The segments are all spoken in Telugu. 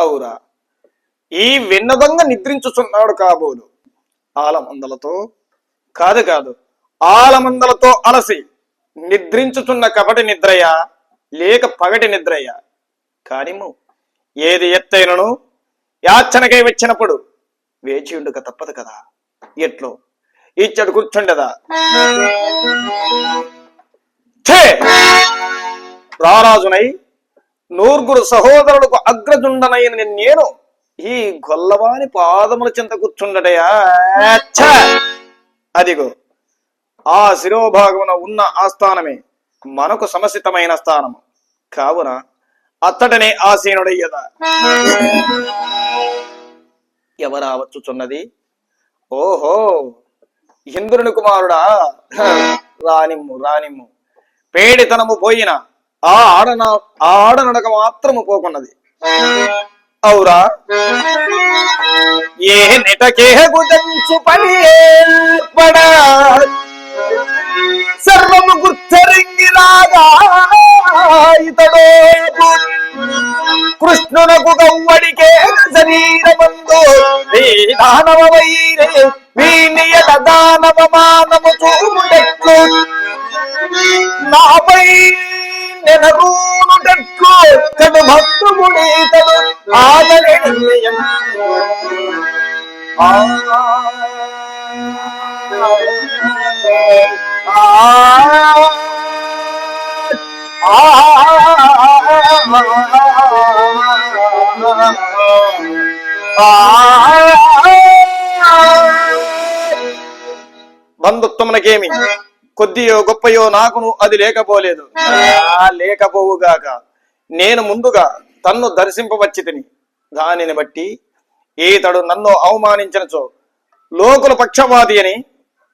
అవురా ఈ విన్నదంగా నిద్రించుచున్నాడు కాబోలు. ఆలమందలతో కాదు కాదు ఆలమందలతో అలసి నిద్రించుచున్న కపటి నిద్రయ లేక పగటి నిద్రయ కానిము ఏది ఎత్తైనను యాచనకై వచ్చినప్పుడు వేచి ఉండుక తప్పదు కదా. ఎట్లో ఇచ్చడు కూర్చుండదా. రారాజునై నూరుగురు సహోదరులకు అగ్రజుండనైన నేను ఈ గొల్లవాని పాదముల చింత కూర్చుండటయా? అదిగో ఆ శిరోభాగమున ఉన్న ఆస్థానమే మనకు సమసితమైన స్థానము. కావున అత్తటనే ఆసీనుడయ్యదా. ఎవరా వచ్చుచున్నది ఓహో ఇంద్రుని కుమారుడా? రానిమ్ము రానిమ్ము. పేడితనము పోయిన ఆ ఆడన ఆ ఆడనడక మాత్రము పోకున్నది. అవురా? ఏ నెటకే గుదంచు పని ఏర్పడా? సర్వము గుర్తరింగిలాగా ఇతడో కృష్ణునకు గవ్వడికే శరీరమందు. దానవ వైరే వీనియట దానవ మానవ తను ఆదరి బంధుత్వమునకేమి కొద్దియో గొప్పయో నాకును అది లేకపోలేదు. లేకపోవుగాక. నేను ముందుగా తన్ను దర్శింపవచ్చి తిని దానిని బట్టి ఈతడు నన్ను అవమానించినచో లోకుల పక్షపాతి అని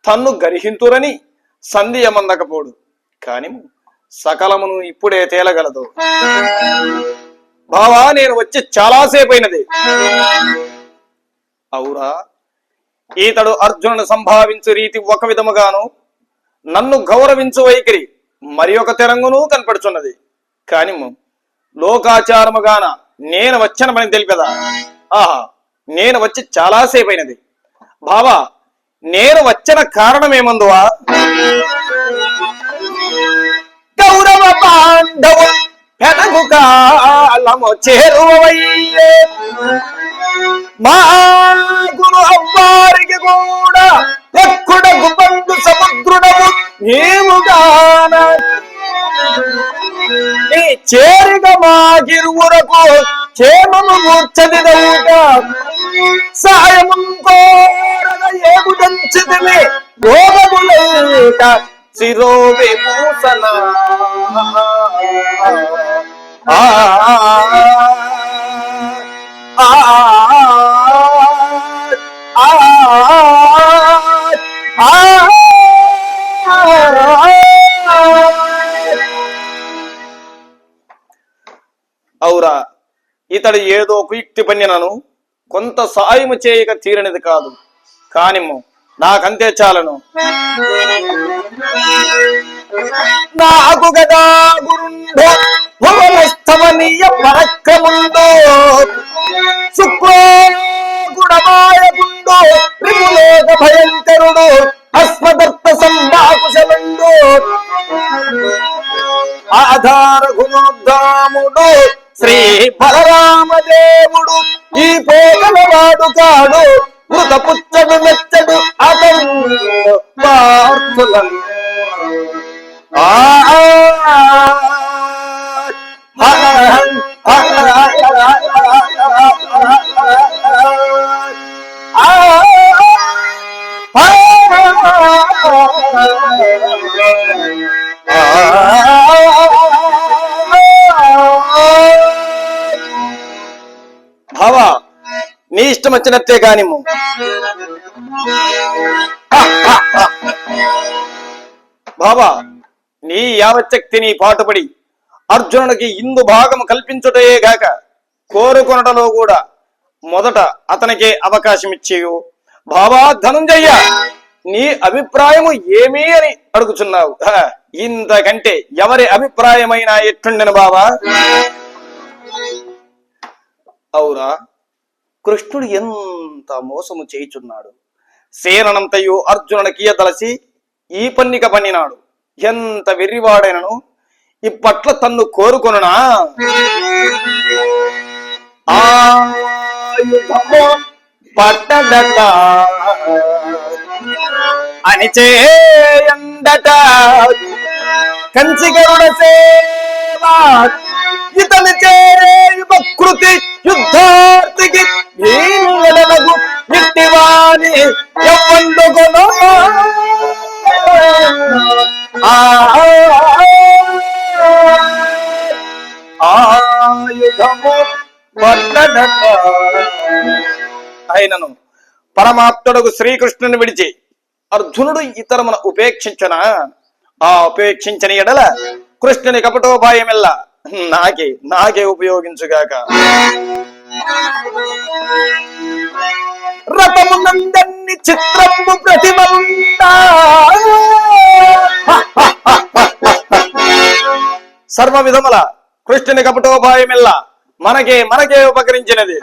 తన్ను గర్హింతురని సంధియమందకపోడు కాని సకలమును ఇప్పుడే తేలగలదు. బావా నేను వచ్చి చాలాసేపైనది. అవురా ఈతడు అర్జునుడు సంభావించు రీతి ఒక విధముగాను నన్ను గౌరవించు వైఖరి మరి ఒక తెరంగును కనపడుచున్నది. కాని లోకాచారముగాన నేను వచ్చనమని తెలిపదా ఆహా నేను వచ్చి చాలాసేపైనది. బావా నేను వచ్చిన కారణమేమందువా? గౌరవ పాండవు పెనగు కాలము చేరువయ్యే. మా మాగిరువురకు క్షేమము మూర్చదిదవుట సాయము కోరగ ఏముదంచిదిలే యోగములేక శిరో విభూషణ ఆ అవురా ఇతడు ఏదో కుయుక్తి పన్నినను కొంత సాయము చేయక తీరనిది కాదు. కానిమ్ము నాకంతే చాలను. నాకు గదా గురుండో భువనస్థమనీయ పరక్రముండో శుక్రో గుణమాయకుండో త్రిపులోక భయంకరుడు అస్మదత్త సంభాకుశలుండు ఆధార గుణోద్ధాముడు శ్రీ బలరామదేవుడు ఈ పేగలవాడు కాడు మృత పుచ్చడు మెచ్చడు అతను పార్థులను ఆ నీ ఇష్టం వచ్చినట్టే కానిమ్ము బాబా నీ యావచ్చక్తిని పాటుపడి అర్జునుడికి ఇందు భాగం కల్పించుటయే గాక కోరుకొనటలో కూడా మొదట అతనికే అవకాశం ఇచ్చేయు బాబా ధనుంజయ్య నీ అభిప్రాయము ఏమీ అని అడుగుచున్నావు. ఇంతకంటే ఎవరి అభిప్రాయమైనా ఎట్టుండెను బాబా? అవురా కృష్ణుడు ఎంత మోసము చేయుచున్నాడు? సేనంతయు అర్జునునికి తలసి ఈ పన్నిక పన్నినాడు. ఎంత వెర్రివాడైనను? ఇప్పట్ల తన్ను కోరుకొనునా? ఆయుధము పట్టడట అని చేయండట కంచిగరుడ సేవా. ఇతని చేరే కృతి యుద్ధార్థికి ఇట్టివాని ఎవ్వండుకొను ఆయుధము అయినను పరమాత్ముడుకు శ్రీకృష్ణుని విడిచి అర్జునుడు ఇతరమున ఉపేక్షించన? ఆ ఉపేక్షించని ఎడల కృష్ణుని కపటోపాయమిల్ల నాకే నాకే ఉపయోగించుగాక. ప్రతిమంతా సర్వ విధముల కృష్ణుని కపటోపాయమిల్ల మనకే మనకే ఉపకరించినది.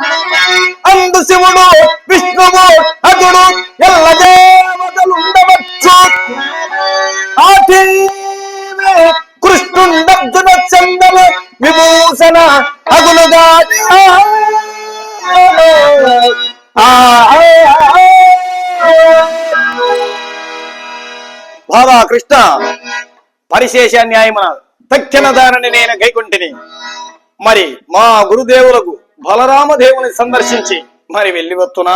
అందు శివుడు విష్ణువు అతుడు ఎల్ల దేవతలు ఉండవచ్చు. కృష్ణుండర్జున చందన విభూషణ అగులుగా బాబా కృష్ణ పరిశేష న్యాయమున తక్షణ దానని నేను గైకుంటిని. మరి మా గురుదేవులకు బలరామదేవుని సందర్శించి మరి వెళ్ళి వస్తున్నా